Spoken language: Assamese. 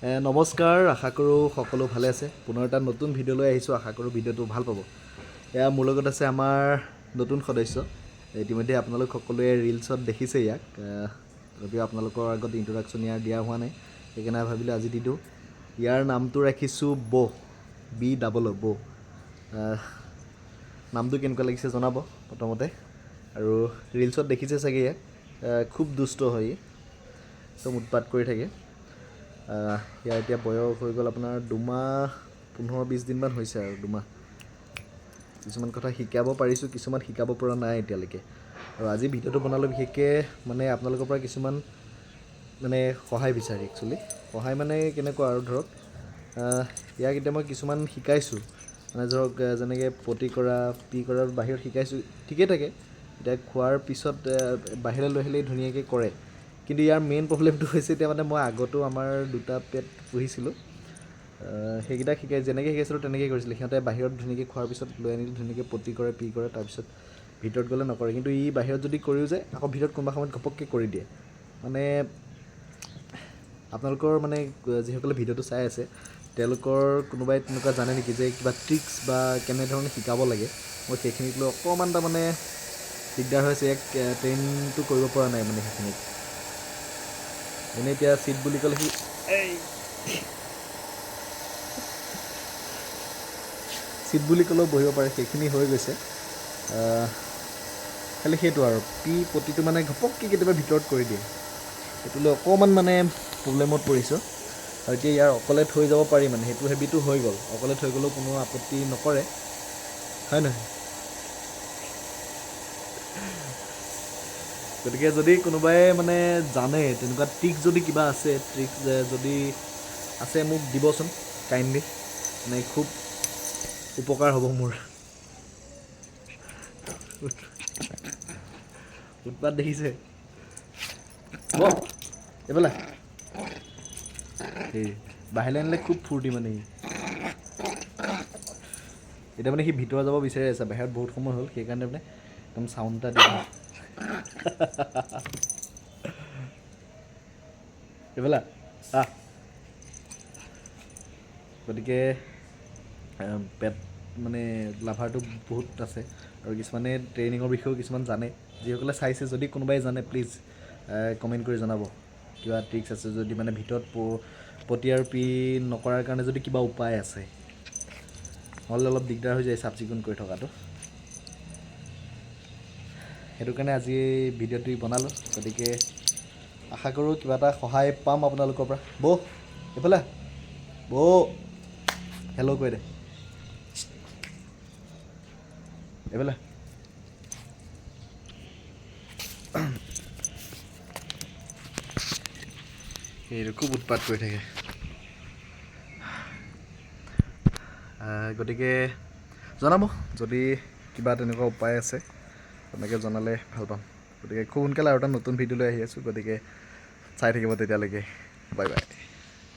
নমস্কাৰ আশা কৰোঁ সকলো ভালে আছে। পুনৰ এটা নতুন ভিডিঅ' লৈ আহিছোঁ আশা কৰোঁ ভিডিঅ'টো ভাল পাব। এয়া মোৰ লগত আছে আমাৰ নতুন সদস্য। ইতিমধ্যে আপোনালোক সকলোৱে ৰিলছত দেখিছে ইয়াক। তথাপিও আপোনালোকৰ আগত ইণ্ট্ৰডাকশ্যন ইয়াৰ দিয়া হোৱা নাই সেইকাৰণে ভাবিলোঁ আজি দি দিওঁ ইয়াৰ নামটো ৰাখিছোঁ বৌ বি ডাবল অ' বৌ। নামটো কেনেকুৱা লাগিছে জনাব প্ৰথমতে। আৰু ৰিলছত দেখিছে চাগে ইয়াক। খুব দুষ্ট হয় একদম উৎপাত কৰি থাকে। ইয়াৰ এতিয়া বয়স হৈ গ'ল আপোনাৰ দুমাহ পোন্ধৰ বিছ দিনমান হৈছে আৰু দুমাহ। কিছুমান কথা শিকাব পাৰিছোঁ কিছুমান শিকাব পৰা নাই এতিয়ালৈকে। আৰু আজি ভিডিঅ'টো বনালোঁ বিশেষকৈ মানে আপোনালোকৰ পৰা কিছুমান মানে সহায় বিচাৰি একচুৱেলি সহায় মানে কেনেকুৱা আৰু ধৰক ইয়াক এতিয়া মই কিছুমান শিকাইছোঁ। মানে ধৰক যেনেকৈ পতি কৰা পি কৰা বাহিৰত শিকাইছোঁ। ঠিকেই থাকে। এতিয়া খোৱাৰ পিছত বাহিৰলৈ লৈ আহিলেই ধুনীয়াকৈ কৰে। কিন্তু ইয়াৰ মেইন প্ৰব্লেমটো হৈছে এতিয়া মানে মই আগতো আমাৰ দুটা পেট পুহিছিলোঁ। আহ, সেইকেইটাক শিকাই যেনেকৈ শিকাইছিলোঁ তেনেকৈ কৰিছিলে। সিহঁতে বাহিৰত ধুনীয়াকৈ খোৱাৰ পিছত লৈ আনিলে ধুনীয়াকৈ পতি কৰে পি কৰে তাৰপিছত ভিতৰত গ'লে নকৰে। কিন্তু ই বাহিৰত যদি কৰিও যায় আকৌ ভিতৰত কোনোবা সময়ত ঘপককৈ কৰি দিয়ে। মানে আপোনালোকৰ মানে যিসকলে ভিডিঅ'টো চাই আছে তেওঁলোকৰ কোনোবাই তেনেকুৱা জানে নেকি যে কিবা ট্ৰিক্স বা কেনেধৰণে শিকাব লাগে? মই সেইখিনিক লৈ অকণমান তাৰমানে দিগদাৰ হৈছে ইয়াক ট্ৰেইনটো কৰিব পৰা নাই মানে সেইখিনিত এনেই এতিয়া চিট বুলি ক'লে সি চিট বুলি ক'লেও বহিব পাৰে সেইখিনি হৈ গৈছে। খালি সেইটো আৰু পি পতিটো মানে ঘপককৈ কেতিয়াবা ভিতৰত কৰি দিয়ে। সেইটো লৈ অকণমান মানে প্ৰব্লেমত পৰিছোঁ। আৰু এতিয়া ইয়াৰ অকলে থৈ যাব পাৰি মানে সেইটো হেবিটো হৈ গ'ল। অকলে থৈ গ'লেও কোনো আপত্তি নকৰে। হয় নহয়? গতিকে যদি কোনোবাই মানে জানে, তেনেকুৱা ট্ৰিক্স যদি কিবা আছে ট্ৰিক্স যদি আছে মোক দিবচোন কাইণ্ডলি মানে খুব উপকাৰ হ'ব মোৰ। উৎপাত দেখিছে। হ'ব এইফালে। এই, বাহিৰলৈ আনিলে খুব ফূৰ্তি মানে। এতিয়া মানে সি ভিতৰত যাব বিচাৰি আছে, বাহিৰত বহুত সময় হ'ল, সেইকাৰণে মানে একদম চাউণ্ড এটা দি এইফালে আহ গতিকে পেট মানে লাভাৰটো বহুত আছে। আৰু কিছুমানে ট্ৰেইনিঙৰ বিষয়েও কিছুমান জানে। যিসকলে চাইছে যদি কোনোবাই জানে প্লিজ কমেণ্ট কৰি জনাব। কিবা ট্ৰিক্স আছে যদি মানে ভিতৰত প- পতি আৰু পি নকৰাৰ কাৰণে যদি কিবা উপায় আছে। নহ'লে অলপ দিগদাৰ হৈ যায় চাফ চিকুণ কৰি থকাটো। সেইটো কাৰণে আজি এই ভিডিঅ'টো বনালোঁ। গতিকে আশা কৰোঁ কিবা এটা সহায় পাম আপোনালোকৰ পৰা। বৌ এইফালে। বৌ হেল্ল' কৈ দে। এইফালে। সেইটো খুব উৎপাত কৰি থাকে। গতিকে জনাব যদি কিবা তেনেকুৱা উপায় আছে। তেনেকৈ জনালে ভাল পাম। গতিকে খুব সোনকালে আৰু এটা নতুন ভিডিঅ' লৈ আহি আছোঁ গতিকে চাই থাকিব তেতিয়ালৈকে। Bye bye.